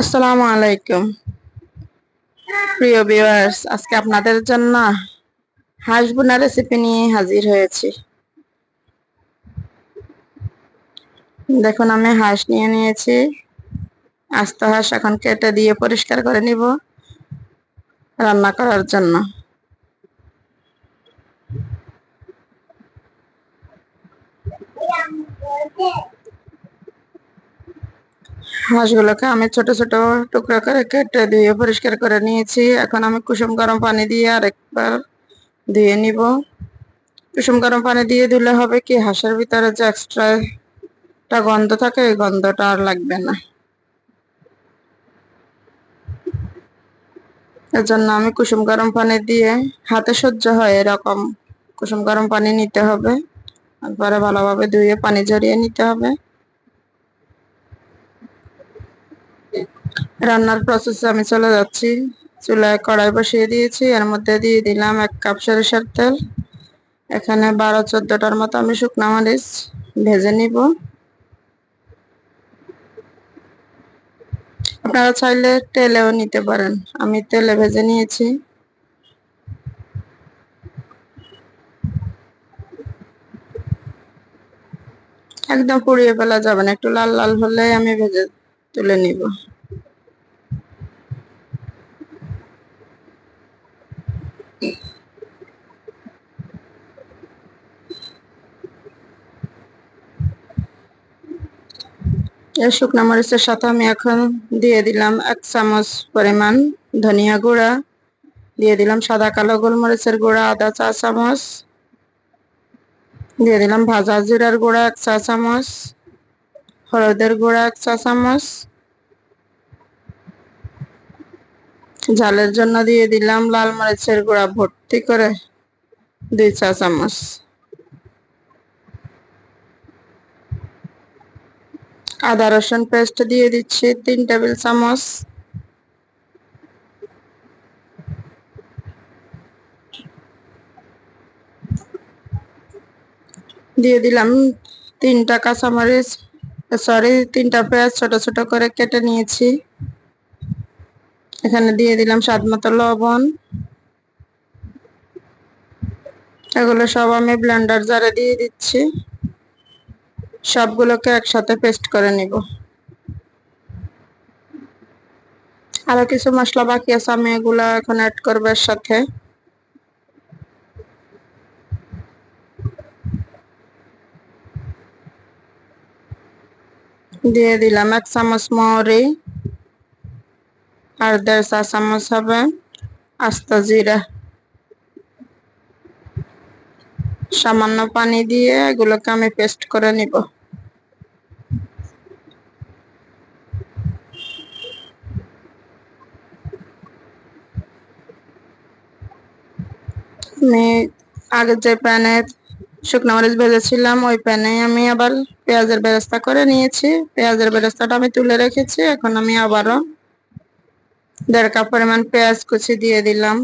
আসসালামু আলাইকুম। প্রিয় ভিউয়ার্স আজকে আপনাদের জন্য হাঁস বোনা রেসিপি নিয়ে হাজির হয়েছি। দেখুন, আমি হাঁস নিয়ে নিয়েছি। আস্ত হাঁস এখন কেটে দিয়ে পরিষ্কার করে নিব রান্না করার জন্য। হাঁসগুলোকে আমি ছোট ছোট টুকরো করে কেটে ধুয়ে পরিষ্কার করে নিয়েছি। এখন আমি কুসুম গরম পানি দিয়ে আরেকবার ধুয়ে নিব। কুসুম গরম পানি দিয়ে ধুলে হবে কি হাঁসের ভিতরে যে এক্সট্রা একটা গন্ধ থাকে এই গন্ধটা আর লাগবে না। এর জন্য আমি কুসুম গরম পানি দিয়ে হাতে সহ্য হয় এরকম কুসুম গরম পানি নিতে হবে। তারপরে ভালোভাবে ধুয়ে পানি ঝরিয়ে নিতে হবে। রান্নার প্রসেসে আমি চলে যাচ্ছি। চুলায় কড়াই বসিয়ে দিয়েছি। এর মধ্যে দিয়ে দিলাম এক কাপ সরিষার তেল। এখানে বারো, চোদ্দটার মতো আমি শুকনো মরিচ ভেজে নিব। আপনারা চাইলে তেলেও নিতে পারেন। আমি তেলে ভেজে নিয়েছি। একদম পুড়িয়ে ফেলা যাবে না। একটু লাল লাল হলে আমি ভেজে তুলে নিব। শুকনো মরিচের সাথে আমি এখন দিয়ে দিলাম এক চামচ পরিমাণ ধনিয়া গুঁড়া। দিয়ে দিলাম সাদা কালো গোলমরিচের গুঁড়া আদা চা চামচ। দিয়ে দিলাম ভাজা জিরার গুঁড়া, এক চা চামচ। হলুদের গুঁড়া, এক চা চামচ। ঝালের জন্য দিয়ে দিলাম লাল মরিচের গুঁড়া ভর্তি করে দুই চা চামচ। আদা, রসুন পেস্ট দিয়ে দিচ্ছি, তিন টেবিল চামচ। দিয়ে দিলাম তিনটা কাঁচামরিচ সরি তিনটা পেঁয়াজ ছোট ছোট করে কেটে নিয়েছি। এখানে দিয়ে দিলাম স্বাদ মতো লবণ। এগুলো সব আমি ব্লেন্ডার জারে দিয়ে দিচ্ছি। সবগুলোকে একসাথে পেস্ট করে নিব। আরও কিছু মশলা বাকি আছে, আমি এগুলো এখন অ্যাড করব এর সাথে। দিয়ে দিলাম এক চামচ মৌরি, আর দেড় চা চামচ হবে আস্ত জিরা। সামান্য পানি দিয়ে এগুলোকে আমি পেস্ট করে নিব। আমি আগের যে প্যানে শুকনো মরিচ ভেজেছিলাম, ওই প্যানে আমি আবার পেঁয়াজের ব্যবস্থা করে নিয়েছি। পেঁয়াজের ব্যবস্থাটা আমি তুলে রেখেছি, এখন আমি আবারও দেড় কাপ পরিমাণ পেঁয়াজ কুচি দিয়ে দিলাম।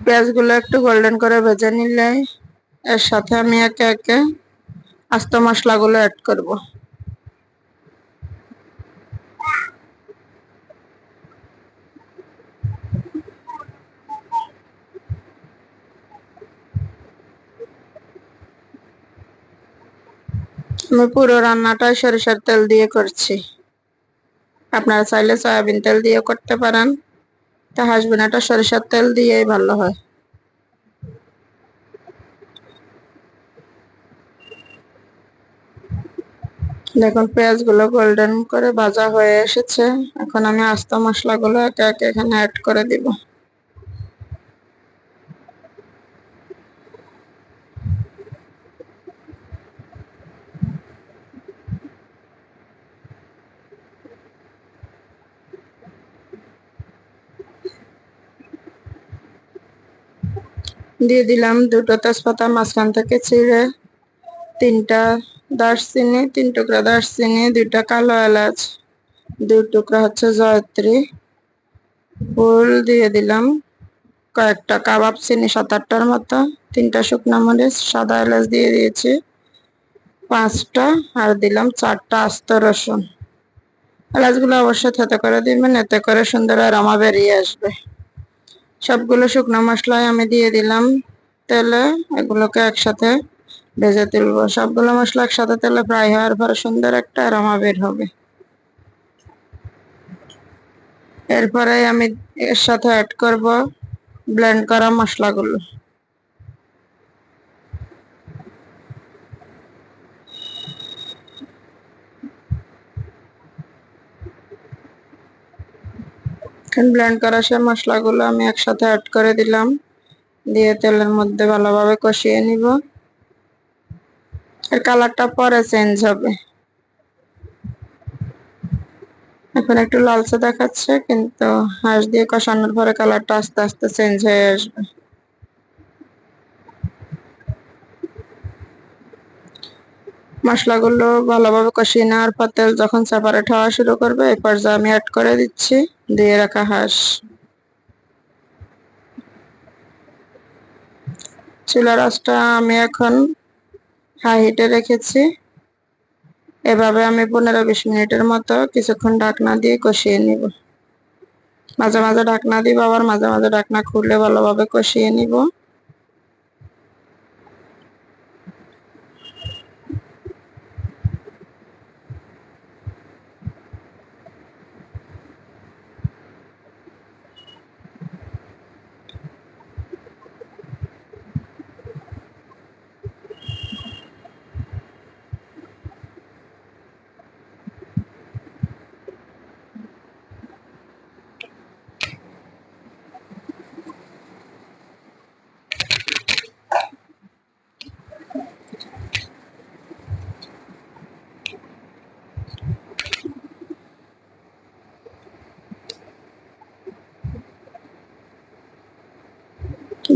পেঁয়াজগুলো একটু গোল্ডেন করে ভেজে নিলে এর সাথে আমি একে একে আস্ত মশলাগুলো অ্যাড করব। আমি পুরো রান্নাটাই সরিষার তেল দিয়ে করছি। আপনারা চাইলে সয়াবিন তেল দিয়ে করতে পারেন। তা এটা সরিষার তেল দিয়েই ভালো হয়। দেখুন পেঁয়াজগুলো গোল্ডেন করে ভাজা হয়ে এসেছে। এখন আমি আস্ত মশলা গুলো একে একে এখানে অ্যাড করে দিব। দিয়ে দিলাম দুটো তেজপাতা, মাঝখান থেকে ছিঁড়ে তিনটা দারচিনি, তিন টুকরা দারচিনি, দুইটা কালো এলাচ, দুই টুকরা হচ্ছে জয়ত্রী। ফুল দিয়ে দিলাম কয়েকটা কাবাব, চিনি সাত আটটার মতো, তিনটা শুকনো মরিচ, সাদা এলাচ দিয়ে দিয়েছি, পাঁচটা, আর দিলাম চারটা আস্ত রসুন। এলাচগুলো অবশ্যই থেতে করে দিবেন, এতে করে সুন্দর আরামা বেরিয়ে আসবে। সবগুলো শুকনো মশলাই আমি দিয়ে দিলাম তেলে, এগুলোকে একসাথে ভেজে তুলব। সবগুলো মশলা একসাথে তেলে ফ্রাই হওয়ার পরে সুন্দর একটা আরামা বের হবে। এরপরে আমি এর সাথে অ্যাড করব ব্লেন্ড করা মশলাগুলো। ব্লেন্ড করা সে মশলাগুলো আমি একসাথে অ্যাড করে দিলাম। দিয়ে তেলের মধ্যে ভালোভাবে কষিয়ে নিব। এর কালারটা পরে চেঞ্জ হবে। এখন একটু লালচে দেখাচ্ছে, কিন্তু হাঁস দিয়ে কষানোর পরে কালারটা আস্তে আস্তে চেঞ্জ হয়ে আসবে। মশলাগুলো ভালোভাবে কষিয়ে নেওয়ার পর তেল যখন সেপারেট হওয়া শুরু করবে এই পর্যায়ে আমি অ্যাড করে দিচ্ছি, দিয়ে রাখা হাঁস। চুলার আঁচটা আমি এখন হাই হিটে রেখেছি। এভাবে আমি পনেরো বিশ মিনিটের মতো কিছুক্ষণ ঢাকনা দিয়ে কষিয়ে নিব। মাঝে মাঝে ঢাকনা দিব, আবার মাঝে মাঝে ঢাকনা খুলে ভালোভাবে কষিয়ে নিব।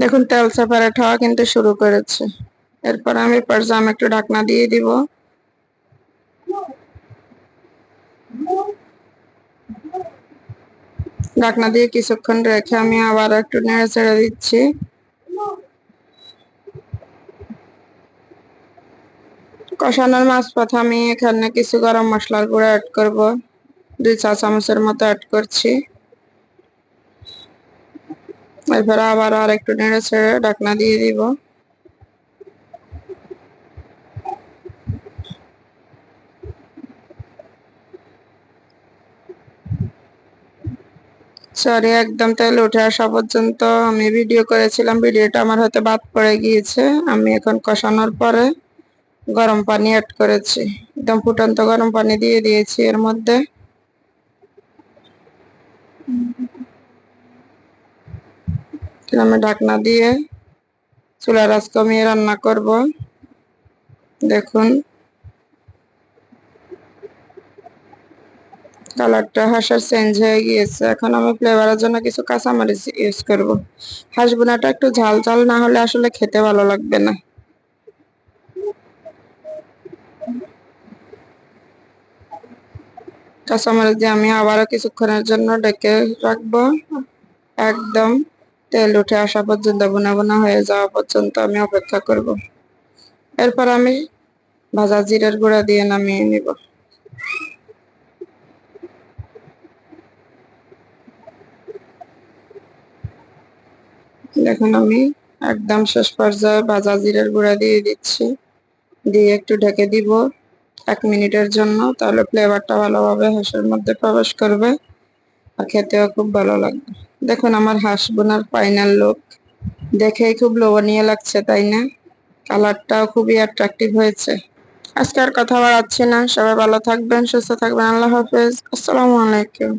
দেখুন তেল সেপারেট হওয়া কিন্তু শুরু করেছে। এরপর আমি পারজাম একটু ঢাকনা দিয়ে দিব। ঢাকনা দিয়ে কিছুক্ষণ রেখে আমি আবার একটু নেড়ে ছেড়ে দিচ্ছি। কষানোর মাছ পথে আমি এখানে কিছু গরম মশলার গুঁড়ো অ্যাড করব। দুই চা চামচের মতো অ্যাড করছি। এরপরে আবার আর একটু নেড়ে ছেড়ে ঢাকনা দিয়ে দিব। সরি একদম তেল উঠে আসা পর্যন্ত আমি ভিডিও করেছিলাম ভিডিওটা আমার হয়তো বাদ পড়ে গিয়েছে। আমি এখন কষানোর পরে গরম পানি অ্যাড করেছি। একদম ফুটন্ত গরম পানি দিয়ে দিয়েছি এর মধ্যে। আমি ঢাকনা দিয়ে চুলার আঁচ কমিয়ে রান্না করব। দেখুন। কালারটা হাঁসের চেঞ্জ হয়ে গিয়েছে। এখন আমি ফ্লেভারের জন্য কিছু কাঁচামরিচ ইউজ করব। হাঁস বোনাটা একটু ঝাল ঝাল না হলে আসলে খেতে ভালো লাগবে না। কাঁচামরিচ দিয়ে আমি আবারও কিছুক্ষণের জন্য ডেকে রাখব। একদম। তেল উঠে আসা পর্যন্ত বোনা বোনা হয়ে যাওয়া পর্যন্ত আমি অপেক্ষা করব। এরপর আমি ভাজা জিরের গুঁড়া দিয়ে নামিয়ে নিব। দেখুন, আমি একদম শেষ পর্যায়ে ভাজা জিরের গুঁড়া দিয়ে দিচ্ছি। দিয়ে একটু ঢেকে দিব এক মিনিটের জন্য, তাহলে ফ্লেভারটা ভালোভাবে হাঁসের মধ্যে প্রবেশ করবে আর খেতেও খুব ভালো লাগবে। দেখুন, আমার হাঁস বোনার ফাইনাল লুক দেখেই খুব লোভনীয় লাগছে, তাই না? কালারটাও খুবই অ্যাট্রাকটিভ হয়েছে। আজকে আর কথা বাড়াচ্ছি না। সবাই ভালো থাকবেন, সুস্থ থাকবেন। আল্লাহ হাফেজ। আসসালামু আলাইকুম।